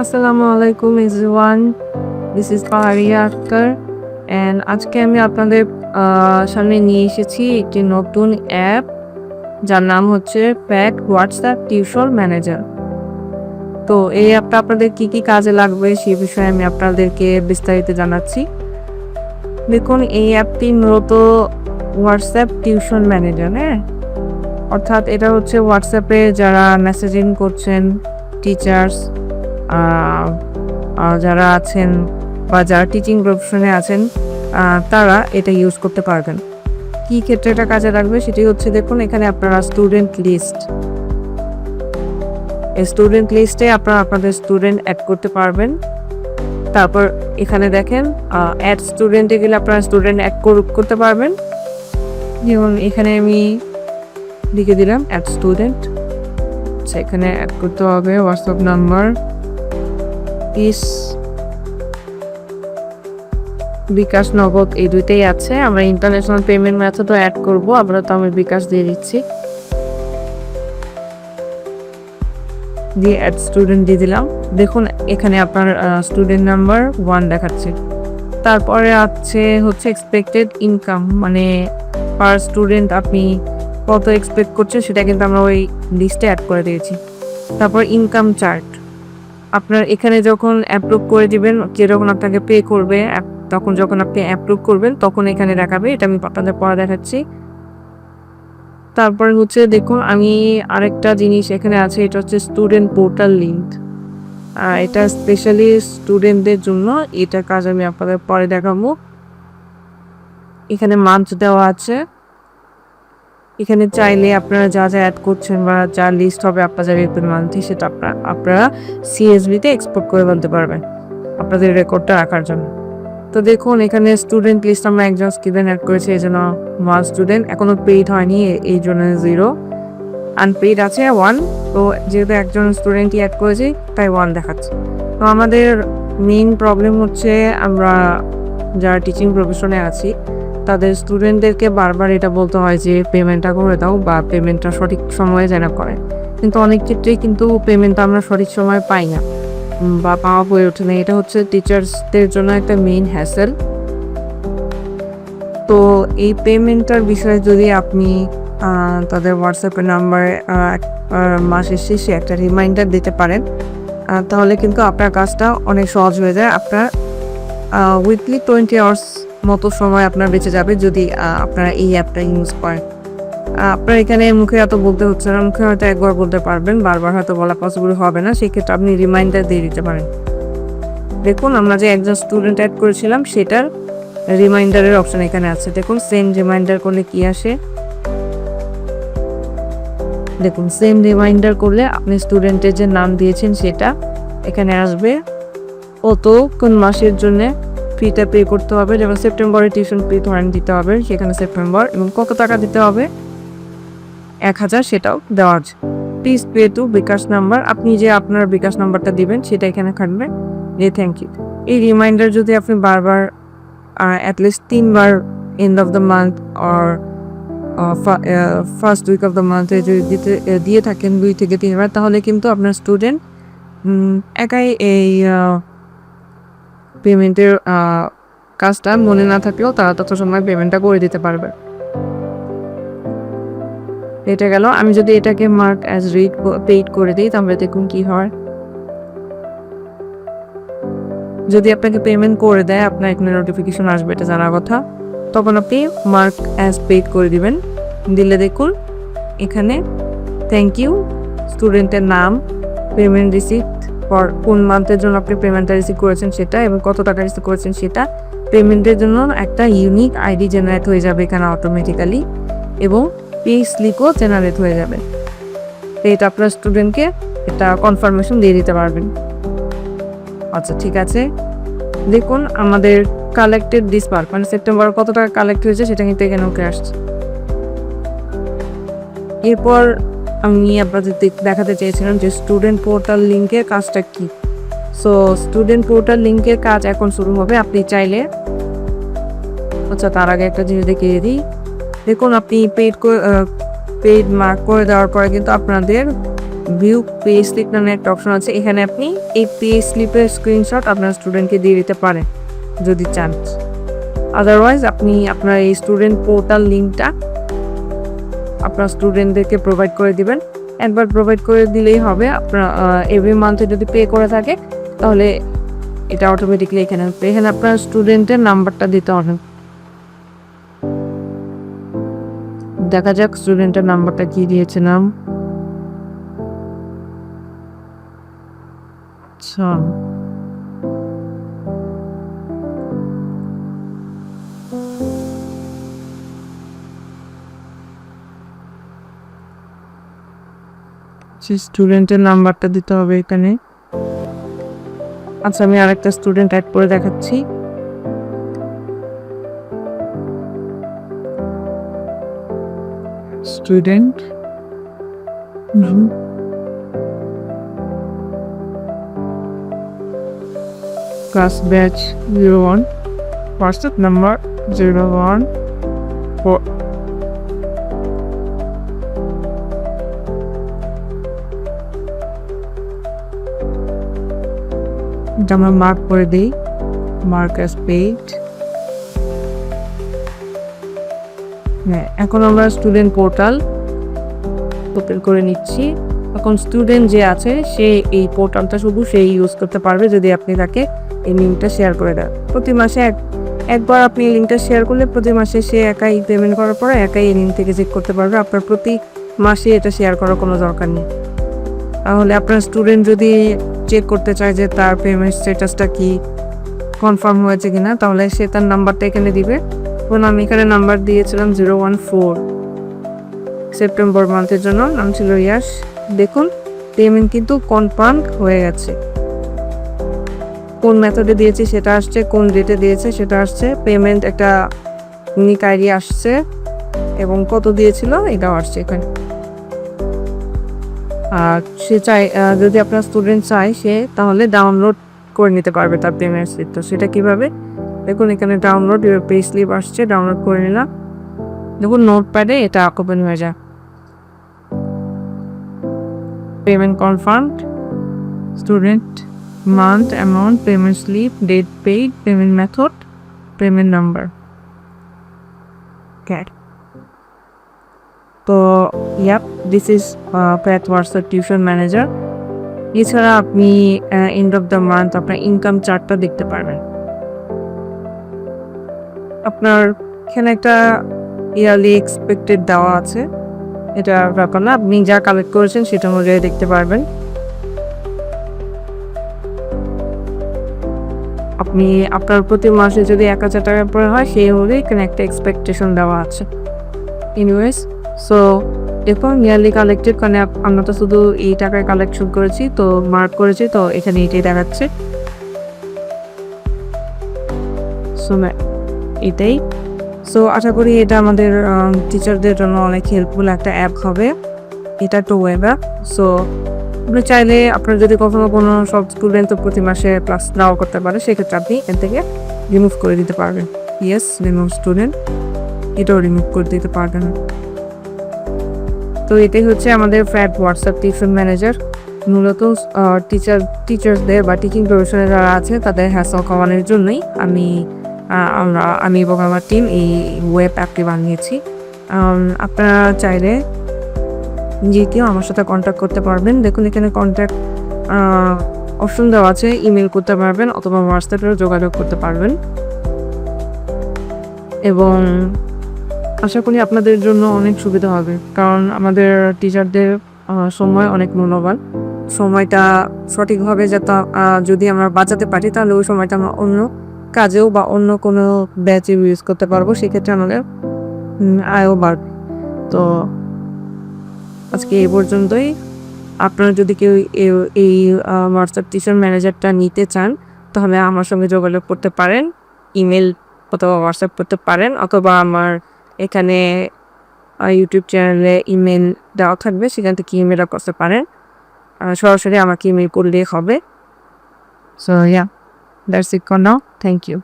আসসালামু আলাইকুম everyone this is পাহাড়িয়া আক্তার অ্যান্ড আজকে আমি আপনাদের সামনে নিয়ে এসেছি একটি নতুন অ্যাপ যার নাম হচ্ছে প্যাক হোয়াটসঅ্যাপ টিউশন ম্যানেজার তো এই অ্যাপটা আপনাদের কি কি কাজে লাগবে সে বিষয়ে আমি আপনাদেরকে বিস্তারিত জানাচ্ছি। দেখুন, এই অ্যাপটি মূলত হোয়াটসঅ্যাপ টিউশন ম্যানেজার হ্যাঁ? অর্থাৎ এটা হচ্ছে হোয়াটসঅ্যাপে যারা মেসেজিং করছেন টিচার্স যারা আছেন বা যারা টিচিং প্রফেশনে আছেন তারা এটা ইউজ করতে পারবেন। কি ক্ষেত্রে এটা কাজে লাগবে সেটি হচ্ছে দেখুন, এখানে আপনারা স্টুডেন্ট লিস্ট স্টুডেন্ট লিস্টে আপনারা আপনাদের স্টুডেন্ট অ্যাড করতে পারবেন। তারপর এখানে দেখেন অ্যাড স্টুডেন্টে গেলে আপনারা স্টুডেন্ট অ্যাড করতে পারবেন। যেমন এখানে আমি লিখে দিলাম অ্যাড স্টুডেন্ট এখানে অ্যাড করতে হবে হোয়াটসঅ্যাপ নাম্বার ইস। বিকাশ নগদ এই দুইটাই আছে। আমরা ইন্টারন্যাশনাল পেমেন্ট মেথডও অ্যাড করব। আমরা তো আমি বিকাশ দিয়ে দিচ্ছি। দিয়ে অ্যাড স্টুডেন্ট দিয়ে দিলাম। দেখুন, এখানে আপনার স্টুডেন্ট নাম্বার ওয়ান দেখাচ্ছে। তারপরে আছে হচ্ছে এক্সপেক্টেড ইনকাম মানে পার স্টুডেন্ট আপনি কত এক্সপেক্ট করছে সেটা কিন্তু আমরা ওই লিস্টে অ্যাড করে দিয়েছি। তারপর ইনকাম চার্ট আপনার এখানে যখন অ্যাপ্রুভ করে দিবেন যখন আপনাকে পে করবে তখন যখন আপনি অ্যাপ্রুভ করবেন, তখন এখানে দেখাবে। এটা আমি আপনাদের পরে দেখাচ্ছি। তারপরে হচ্ছে দেখুন, আমি আরেকটা জিনিস এখানে আছে, এটা হচ্ছে স্টুডেন্ট পোর্টাল লিঙ্ক এটা স্পেশালি স্টুডেন্টদের জন্য এটা কাজ আমি আপনাদের পরে দেখাবো। এখানে মান্থ দেওয়া আছে। এখানে চাইলে আপনারা যা যা অ্যাড করছেন বা যা লিস্ট হবে আপনাদের এপ্রিল মান্থে সেটা আপনারা আপনারা সিএসবিতে এক্সপোর্ট করে বলতে পারবেন আপনাদের রেকর্ডটা রাখার জন্য। তো দেখুন এখানে স্টুডেন্ট লিস্ট আমরা একজন স্টুডেন্ট অ্যাড করেছি এই জন্য ওয়ান স্টুডেন্ট এখনও পেইড হয়নি এই জন্য জিরো আনপেইড আছে ওয়ান তো যেহেতু একজন স্টুডেন্টই অ্যাড করেছি তাই ওয়ান দেখাচ্ছে। তো আমাদের মেইন প্রবলেম হচ্ছে আমরা যারা টিচিং প্রফেশনে আছি তাদের স্টুডেন্টদেরকে বারবার এটা বলতে হয় যে পেমেন্টটা করে দাও বা পেমেন্টটা সঠিক সময়ে যেন করে। কিন্তু অনেক ক্ষেত্রেই কিন্তু পেমেন্টটা আমরা সঠিক সময় পাই না। বা পাওয়া হয়ে ওঠে না। এটা হচ্ছে টিচার্সদের জন্য একটা মেইন হ্যাসেল তো এই পেমেন্টটার বিষয়ে যদি আপনি তাদের হোয়াটসঅ্যাপের নাম্বার মাসের শেষে একটা রিমাইন্ডার দিতে পারেন তাহলে কিন্তু আপনার কাজটা অনেক সহজ হয়ে যায়। আপনার উইকলি টোয়েন্টি আওয়ার্স মতো সময় আপনার বেঁচে যাবে যদি আপনারা এই অ্যাপটা ইউজ করেন। আপনার এখানে মুখে এত বলতে হচ্ছে না, মুখে হয়তো একবার বলতে পারবেন, বারবার হয়তো বলা পসিবল হবে না, সেক্ষেত্রে আপনি রিমাইন্ডার দিয়ে দিতে পারেন। দেখুন, আমরা যে একজন স্টুডেন্ট অ্যাড করেছিলাম, সেটার রিমাইন্ডারের অপশন এখানে আছে। দেখুন সেম রিমাইন্ডার করলে কি আসে? দেখুন সেম রিমাইন্ডার করলে আপনি স্টুডেন্টের যে নাম দিয়েছেন, সেটা এখানে আসবে। কত কোন মাসের জন্য ফিটা পে করতে হবে, যেমন সেপ্টেম্বরে টিউশন ফি ধরেন দিতে হবে, সেখানে সেপ্টেম্বর এবং কত টাকা দিতে হবে? এক হাজার সেটাও দেওয়া আছে। Please pay to bKash number আপনি যে আপনার বিকাশ নাম্বারটা দিবেন, সেটা এখানে থাকবে। যে থ্যাংক ইউ এই রিমাইন্ডার যদি আপনি বারবার অ্যাটলিস্ট তিনবার end of the month or first week of the মান্থে যদি দিতে দিয়ে থাকেন দুই থেকে তিনবার, তাহলে কিন্তু আপনার স্টুডেন্ট একাই এই পেমেন্টের কাজটা মনে না থাকলেও তারা তত সময় পেমেন্টটা করে দিতে পারবে। এটা গেল। আমি যদি এটাকে মার্ক অ্যাজ রিড পেইড করে দিই, তাহলে দেখুন কি হয়। যদি আপনাকে পেমেন্ট করে দেয়, আপনার এখানে নোটিফিকেশন আসবে, এটা জানার কথা। তখন আপনি মার্ক অ্যাজ পেইড করে দিবেন। দিলে দেখুন, এখানে থ্যাংক ইউ স্টুডেন্টের নাম পেমেন্ট রিসিপ্ট ফর কোন মান্থের জন্য আপনি পেমেন্টটা রিসিভ করেছেন সেটা এবং কত টাকা রিসিভ করেছেন সেটা পেমেন্টের জন্য একটা ইউনিক আইডি জেনারেট হয়ে যাবে এখানে অটোমেটিক্যালি এবং পে স্লিপও জেনারেট হয়ে যাবে। তো এটা আপনার স্টুডেন্টকে এটা কনফার্মেশন দিয়ে দিতে পারবেন। আচ্ছা ঠিক আছে। দেখুন, আমাদের কালেক্টেড ডিসপার মানে সেপ্টেম্বর কত টাকা কালেক্ট হয়েছে সেটা কিন্তু এখানে উঠে আসছে। এরপর আমি আপনাদের দেখাতে চেয়েছিলাম যে স্টুডেন্ট পোর্টাল লিঙ্কের কাজটা কি। সো স্টুডেন্ট পোর্টাল লিঙ্কের কাজ এখন শুরু হবে। আপনি চাইলে আচ্ছা তার আগে একটা জিনিস দেখিয়ে দিই। দেখুন, আপনি পেইড পেইড মার্ক করে দেওয়ার পরে কিন্তু আপনাদের ভিউ পে স্লিপ নামে একটা অপশন আছে। এখানে আপনি এই পে স্লিপের স্ক্রিনশট আপনার স্টুডেন্টকে দিয়ে দিতে পারেন, যদি চান। আদারওয়াইজ আপনি আপনার এই স্টুডেন্ট পোর্টাল লিঙ্কটা আপনার স্টুডেন্টদেরকে প্রোভাইড করে দিবেন। একবার প্রোভাইড করে দিলেই হবে। আপনার এভরি মান্থে যদি পে করে থাকে, তাহলে এটা অটোমেটিকলি এখানে। এখানে আপনার স্টুডেন্টের নাম্বারটা দিতে হবে। দেখা যাক স্টুডেন্টের নাম্বারটা কি দিয়েছে নাম আচ্ছা স্টুডেন্টের নাম্বারটা দিতে হবে এখানে। আচ্ছা আমি আরেকটা স্টুডেন্ট অ্যাড করে দেখাচ্ছি। Student class batch zero one WhatsApp number zero one four আমরা মার্ক করে দিই মার্ক অ্যাজ পেইড হ্যাঁ এখন আমরা স্টুডেন্ট পোর্টাল ওপেন করে নিচ্ছি। এখন স্টুডেন্ট যে আছে, সে এই পোর্টালটা শুধু সেই ইউজ করতে পারবে যদি আপনি তাকে এই লিঙ্কটা শেয়ার করে দেন। প্রতি মাসে এক, একবার আপনি এই লিঙ্কটা শেয়ার করলে প্রতি মাসে সে একাই পেমেন্ট করার পরে একাই এই লিঙ্ক থেকে চেক করতে পারবে। আপনার প্রতি মাসে এটা শেয়ার করার কোনো দরকার নেই। তাহলে আপনার স্টুডেন্ট যদি চেক করতে চায় যে তার পেমেন্ট স্ট্যাটাসটা কি কনফার্ম হয়েছে কিনা, তাহলে সে তার নাম্বারটা এখানে দিবে। এবং আমি এখানে নাম্বার দিয়েছিলাম জিরো ওয়ান ফোর সেপ্টেম্বর মান্থের জন্য, নাম ছিল ইয়াস দেখুন পেমেন্ট কিন্তু কনফার্ম হয়ে গেছে। কোন মেথডে দিয়েছি সেটা আসছে, কোন ডেটে দিয়েছে সেটা আসছে। পেমেন্ট একটা ইউনিক আইডি আসছে এবং কত দিয়েছিল এটাও আসছে এখানে। আর সে চাই যদি আপনার স্টুডেন্ট চায় সে, তাহলে ডাউনলোড করে নিতে পারবে তার পেমেন্ট স্লিপ তো সেটা কীভাবে? দেখুন, এখানে ডাউনলোড পে স্লিপ আসছে ডাউনলোড করে নিলাম। দেখুন নোট প্যাডে এটা ওপেন হয়ে যায়। Payment confirmed student month amount payment slip date paid payment method payment number cat তো yup this is path WhatsApp tuition manager এছাড়া আপনি এন্ড অফ দ্য মান্থ আপনার ইনকাম চার্টটা দেখতে পারবেন। আপনার এখানে একটা ইয়ারলি এক্সপেক্টেড দেওয়া আছে। এটা ব্যাপার না, আপনি যা কালেক্ট করেছেন সেটা অনুযায়ী দেখতে পারবেন। আপনি, আপনার প্রতি মাসে যদি এক হাজার টাকা পরে হয়, সেই অনুযায়ী এখানে একটা এক্সপেকটেশন দেওয়া আছে। এনিওয়েজ সো দেখুন ইয়ারলি কালেক্টেড মানে আমরা তো শুধু এই টাকায় কালেকশন করেছি, তো মার্ক করেছি, তো এখানে এটাই দেখাচ্ছে। সো এটাই। সো আশা করি এটা আমাদের টিচারদের জন্য অনেক হেল্পফুল একটা অ্যাপ হবে। এটা একটা ওয়েব অ্যাপ সো আপনি চাইলে আপনার যদি কখনো কোনো সব স্টুডেন্ট তো প্রতি মাসে ক্লাস নাও করতে পারে, সেক্ষেত্রে আপনি এখান থেকে রিমুভ করে দিতে পারবেন। ইয়েস রিমুভ স্টুডেন্ট এটাও রিমুভ করে দিতে পারবেন। তো এটাই হচ্ছে আমাদের ফ্যাট হোয়াটসঅ্যাপ টিউশন ম্যানেজার মূলত টিচার টিচার্সদের বা টিচিং প্রফেশনে যারা আছে, তাদের হ্যাসল কমানোর জন্যই আমি আমরা, আমি এবং আমার টিম এই ওয়েব অ্যাপটি বানিয়েছি। আপনারা চাইলে যে কেউ আমার সাথে কন্ট্যাক্ট করতে পারবেন। দেখুন, এখানে কন্ট্যাক্ট অপশন দেওয়া আছে ইমেল করতে পারবেন অথবা হোয়াটসঅ্যাপেও যোগাযোগ করতে পারবেন। এবং আশা করি আপনাদের জন্য অনেক সুবিধা হবে। কারণ আমাদের টিচারদের সময় অনেক মূল্যবান। সময়টা সঠিকভাবে যাতে যদি আমরা বাঁচাতে পারি, তাহলে ওই সময়টা আমরা অন্য কাজেও বা অন্য কোনো ব্যাচে ইউজ করতে পারব। সেক্ষেত্রে আমাদের আয়ও বাড়বে। তো আজকে এই পর্যন্তই। আপনারা যদি কেউ এ- এই হোয়াটসঅ্যাপ টিচার ম্যানেজারটা নিতে চান, তাহলে আমার সঙ্গে যোগাযোগ করতে পারেন। ইমেল অথবা হোয়াটসঅ্যাপ করতে পারেন, অথবা আমার এখানে ইউটিউব চ্যানেলে ইমেল দেওয়া থাকবে, সেখান থেকে ইমেলও করতে পারেন। সরাসরি আমাকে ইমেল করলেই হবে। So yeah that's it for now thank you